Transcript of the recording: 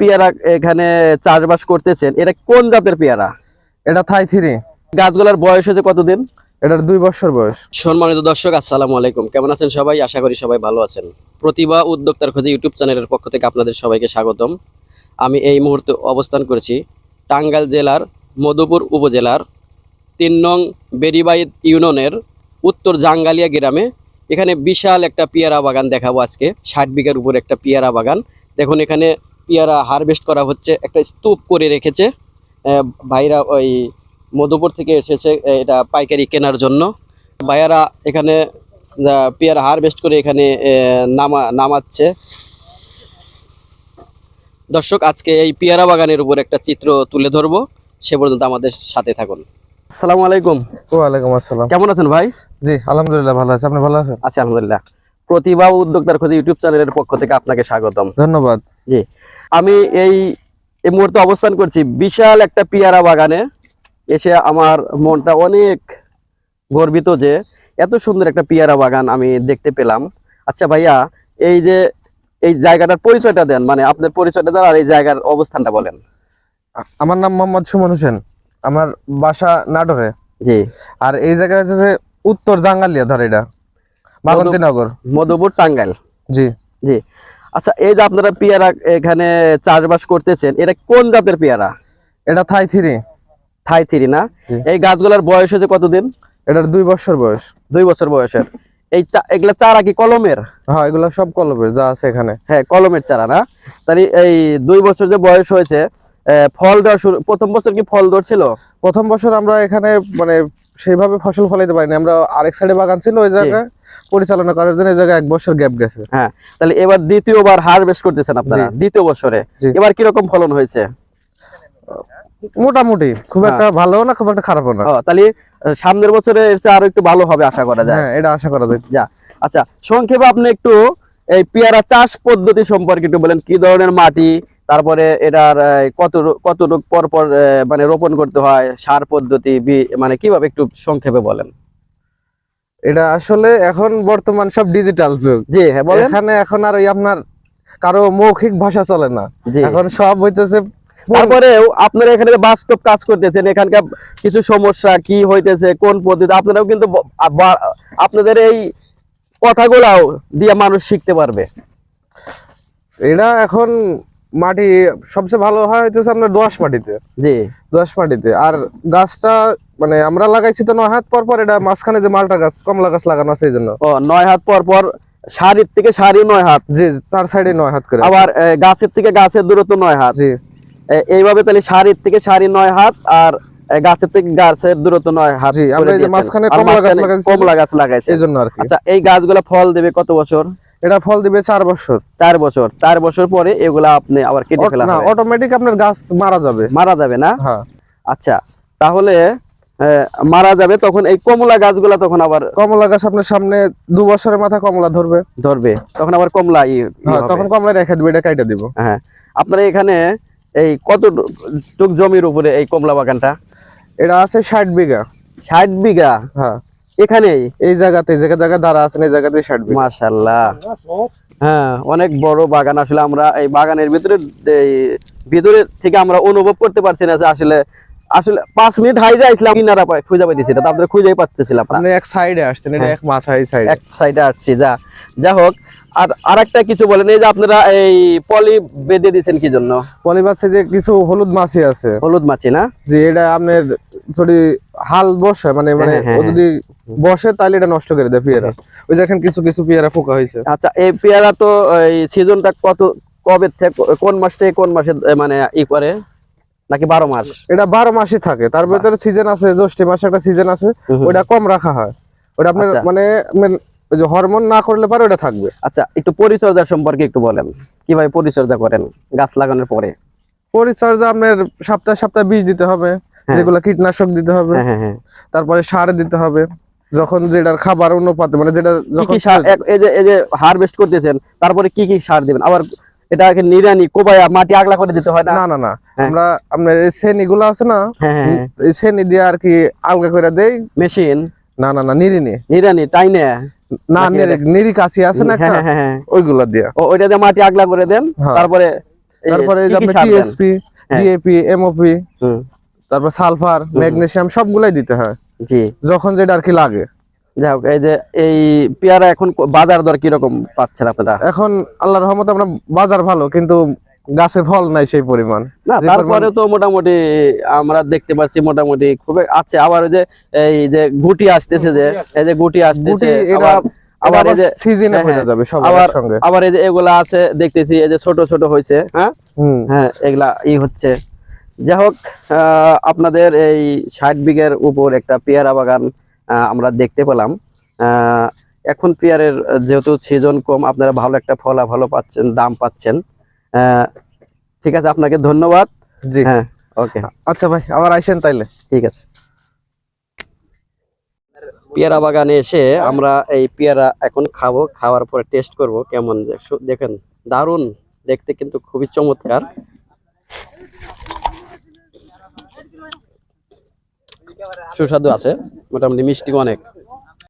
পেয়ারা এখানে চাষবাস করতেছেন এটা কোন জাতের পেয়ারা? এটা থাই থ্রি গাছগুলোর বয়স হয়েছে কতদিন? এটার দুই বছর বয়স। সম্মানিত দর্শক আসসালামু আলাইকুম। কেমন আছেন সবাই? আশা করি সবাই ভালো আছেন। প্রতিভা উদ্যোক্তার খোঁজে ইউটিউব চ্যানেলের পক্ষ থেকে আপনাদের সবাইকে স্বাগতম। আমি এই মুহূর্তে অবস্থান করেছি টাঙ্গাইল জেলার মধুপুর উপজেলার তিন নং বেরিবাইদ ইউনিয়নের উত্তর জাঙ্গালিয়া গ্রামে। এখানে বিশাল একটা পেয়ারা বাগান দেখাবো আজকে। ষাট বিঘার উপর একটা পেয়ারা বাগান। দেখুন এখানে পেয়ারা হারভেস্ট করা হচ্ছে একটা স্তূপ করে রেখেছে। ভাইরা ওই মধুপুর থেকে এসেছে এটা পাইকারি কেনার জন্য। ভাইয়ারা এখানে পেয়ারা হারভেস্ট করে এখানে নামা নামাচ্ছে। দর্শক আজকে এই পেয়ারা বাগানের উপর একটা চিত্র তুলে ধরবো। সে পর্যন্ত আমাদের সাথে থাকুন। আসসালামু আলাইকুম। ওয়ালাইকুম আসসালাম। কেমন আছেন ভাই? জি আলহামদুলিল্লাহ ভালো আছে। আপনি ভালো আছেন? আছি আলহামদুলিল্লাহ। প্রতিভা উদ্যোক্তার খোঁজে ইউটিউব চ্যানেলের পক্ষ থেকে আপনাকে স্বাগতম। ধন্যবাদ। আমি এই এই মুহূর্তে অবস্থান করছি বিশাল একটা পেয়ারা বাগানে। এসে আমার মনটা অনেক গর্বিত যে এত সুন্দর একটা পেয়ারা বাগান আমি দেখতে পেলাম। আচ্ছা ভাইয়া এই যে এই জায়গাটার পরিচয়টা দেন মানে আপনার পরিচয়টা দেন আর এই জায়গার অবস্থানটা বলেন। আমার নাম মোহাম্মদ সুমন হোসেন। আমার বাসা নাটোরে। জি। আর এই জায়গায় হচ্ছে যে উত্তর জাঙ্গালিয়া ধর এটা। বাগন্তীনগর। মধুপুর টাঙ্গাইল। জি। জি। আচ্ছা এই যে আপনারা পেয়ারা এখানে চাষবাস করতেছেন এটা কোন জাতের পেয়ারা? এটা থাই থ্রি। থাই থ্রি না? এই গাছগুলোর বয়স হয়েছে কতদিন? এটার দুই বছর বয়স। দুই বছর বয়সের। এই চা- এগুলা চারা কি কলমের? হ্যাঁ এগুলো সব কলমের যা আছে এখানে। হ্যাঁ কলমের চারা না? তাহলে এই দুই বছর যে বয়স হয়েছে ফল দেওয়া শুরু প্রথম বছর কি ফল ধরছিল? প্রথম বছর আমরা এখানে মানে সেইভাবে ফসল ফলাইতে পারিনি। আমরা আরেক সাইডে বাগান ছিল ওই জায়গায় পরিচালনা করার জন্য এই জায়গায় এক বছর গ্যাপ গেছে। হ্যাঁ তাহলে এবার দ্বিতীয়বার হারভেস্ট করতেছেন আপনারা দ্বিতীয় বছরে। এবার কীরকম ফলন হয়েছে? মোটামুটি খুব হ্যাঁ। একটা ভালো না খুব একটা খারাপও না। তাহলে সামনের বছরে এর চেয়ে আরও একটু ভালো হবে আশা করা যায়। হ্যাঁ এটা আশা করা যায়। যা আচ্ছা সংক্ষেপে আপনি একটু এই পেয়ারা চাষ পদ্ধতি সম্পর্কে একটু বলেন কি ধরনের মাটি তারপরে এটার কত কতটুক পর পর মানে রোপণ করতে হয় সার পদ্ধতি মানে কীভাবে একটু সংক্ষেপে বলেন? এটা আসলে এখন বর্তমান সব ডিজিটাল যুগ। জি হ্যাঁ এখানে এখন আর ওই আপনার কারও মৌখিক ভাষা চলে না। এখন সব হইতেছে তারপরেও আপনারা এখানে বাস্তব কাজ করতেছেন এখানকার কিছু সমস্যা কি হইতেছে কোন পদ্ধতি আপনারাও কিন্তু আপনাদের এই কথাগুলাও দিয়ে মানুষ শিখতে পারবে। এটা এখন মাটি সবচেয়ে ভালো হয় হইতেছে আপনার দোয়াশ মাটিতে। জি। দোয়াশ মাটিতে। আর গাছটা মানে আমরা লাগাইছি তো নয় হাত পর পর এটা মাঝখানে যে মালটা গাছ কমলা গাছ লাগানো আছে এই জন্য ও নয় হাত পর পর সারির থেকে সারি নয় হাত। জি চার সাইডে নয় হাত করে। আবার গাছের থেকে গাছের দূরত্ব নয় হাত। জি। এইভাবে তাহলে সারির থেকে সারি নয় হাত আর গাছের থেকে গাছের দূরত্ব নয় হাত আমরা মাঝখানে কমলা গাছ লাগাইছি। কমলা গাছ লাগাইছে এই জন্য আর কি। আচ্ছা এই গাছগুলা ফল দেবে কত বছর? এটা ফল দিবে চার বছর। চার বছর। চার বছর পরে এগুলা আপনি আবার কেটে ফেলা না অটোমেটিক আপনার গাছ মারা যাবে। মারা যাবে না? হ্যাঁ। আচ্ছা তাহলে মারা যাবে তখন এই কমলা গাছগুলা তখন আবার কমলা গাছ আপনার সামনে দু বছরের মাথা কমলা ধরবে। ধরবে। তখন আবার কমলা হ্যাঁ। তখন কমলা রেখে দিবে এটা কাইটা দিব। হ্যাঁ। আপনারা এখানে এই কত টুক জমির উপরে এই কমলা বাগানটা? এটা আছে ষাট বিঘা। ষাট বিঘা? হ্যাঁ। এখানেই? এই জায়গাতে যে জায়গা দাঁড়া আছেন এই জায়গাতে ষাট বিঘা। মাশাল্লাহ হ্যাঁ অনেক বড় বাগান আসলে আমরা এই বাগানের ভিতরে এই ভিতরে থেকে আমরা অনুভব করতে পারছি না যে আসলে আসলে পাঁচ মিনিট হাইরে আসলাম কিনারা খুঁজে পাইতেছি না তারপরে খুঁজেই পাচ্ছিলাম আপনি এক সাইডে আসছেন এটা হ্যাঁ। এক মাথায় সাইড এক সাইডে আসছি যা যা হোক আর আরেকটা কিছু বলেন এই যে আপনারা এই পলি বেঁধে দিয়েছেন কি জন্য? পলি পলিবাসে যে কিছু হলুদ মাছি আছে। হলুদ মাছি না? যে এটা আপনার যদি হাল বসে মানে মানে হ্যাঁ, ও হ্যাঁ, যদি বসে তাহলে এটা নষ্ট করে দেয় পেয়ারা। ওই দেখেন কিছু কিছু পেয়ারা পোকা হয়েছে। আচ্ছা এই পেয়ারা তো এই সিজনটা কত কবে থেকে কোন মাস থেকে কোন মাসে মানে ই করে? নাকি বারো মাস? এটা বারো মাসে থাকে। তার ভেতরে সিজন আছে জ্যৈষ্ঠ মাসে একটা সিজন আছে ওটা কম রাখা হয়। ওটা আপনার আচ্ছা। মানে যে হরমোন না করলে পারে ওটা থাকবে। আচ্ছা একটু পরিচর্যা সম্পর্কে একটু বলেন। কীভাবে পরিচর্যা করেন গাছ লাগানোর পরে? পরিচর্যা আপনার সপ্তাহে সপ্তাহে বীজ দিতে হবে। হ্যাঁ। যেগুলো কীটনাশক দিতে হবে হ্যাঁ হ্যাঁ হ্যাঁ। তারপরে সার দিতে হবে যখন যেটার খাবার অনুপাতে মানে যেটা যখন সার এই যে এই যে হারভেস্ট করতেছেন তারপরে কি কি সার দিবেন? আবার এটাকে নিরানি কোবায়া মাটি আগলা করে দিতে হয় না? না না না। হ্যাঁ। আমরা আপনার এই শ্রেণি গুলো আছে না হ্যাঁ হ্যাঁ হ্যাঁ। এই শ্রেণি দিয়ে আর কি আলগা করে দেই। মেশিন? না না না নিরিনি নিরানি টাইনে? না নাকি নিরি কাছি আছে না হ্যাঁ একটা হ্যাঁ হ্যাঁ। ওইগুলা দিয়া। ও ওইটা দিয়ে মাটি আগলা করে দেন হ্যাঁ। তারপরে তারপরে? টিএসপি হ্যাঁ। ডিএপি এমওপি তারপর সালফার ম্যাগনেসিয়াম সবগুলাই দিতে হয়। জি। যখন যেটা আর কি লাগে। যাই হোক এই যে এই পেয়ারা এখন বাজার দর কীরকম পাচ্ছেন আপনারা? এখন আল্লাহর রহমতে আমরা বাজার ভালো কিন্তু গাছে ফল নাই সেই পরিমাণ। না তারপরে তো মোটামুটি আমরা দেখতে পাচ্ছি মোটামুটি খুবই আছে। আবার ওই যে এই যে গুটি আসতেছে যে এই যে গুটি আসতেছে এটা আবার এই যে সিজনে হ্যাঁ, হয়ে হ্যাঁ। যাবে সব আবার সঙ্গে আবার এই যে এগুলা আছে দেখতেছি এই যে ছোট ছোট হয়েছে হ্যাঁ? হ্যাঁ এগুলা ই হচ্ছে। যাই হোক আপনাদের এই ষাট বিঘের উপর একটা পেয়ারা বাগান আমরা দেখতে পেলাম। এখন পেয়ারের যেহেতু সিজন কম আপনারা ভালো একটা ফলা ভালো পাচ্ছেন দাম পাচ্ছেন। ঠিক আছে আপনাকে ধন্যবাদ। জি। হ্যাঁ ওকে। আচ্ছা ভাই আবার আইসেন তাইলে। ঠিক আছে। পেয়ারা বাগানে এসে আমরা এই পেয়ারা এখন খাব খাওয়ার পরে টেস্ট করব কেমন দেখেন দারুণ দেখতে কিন্তু খুবই চমৎকার। সুস্বাদু আছে মোটামুটি মিষ্টি অনেক।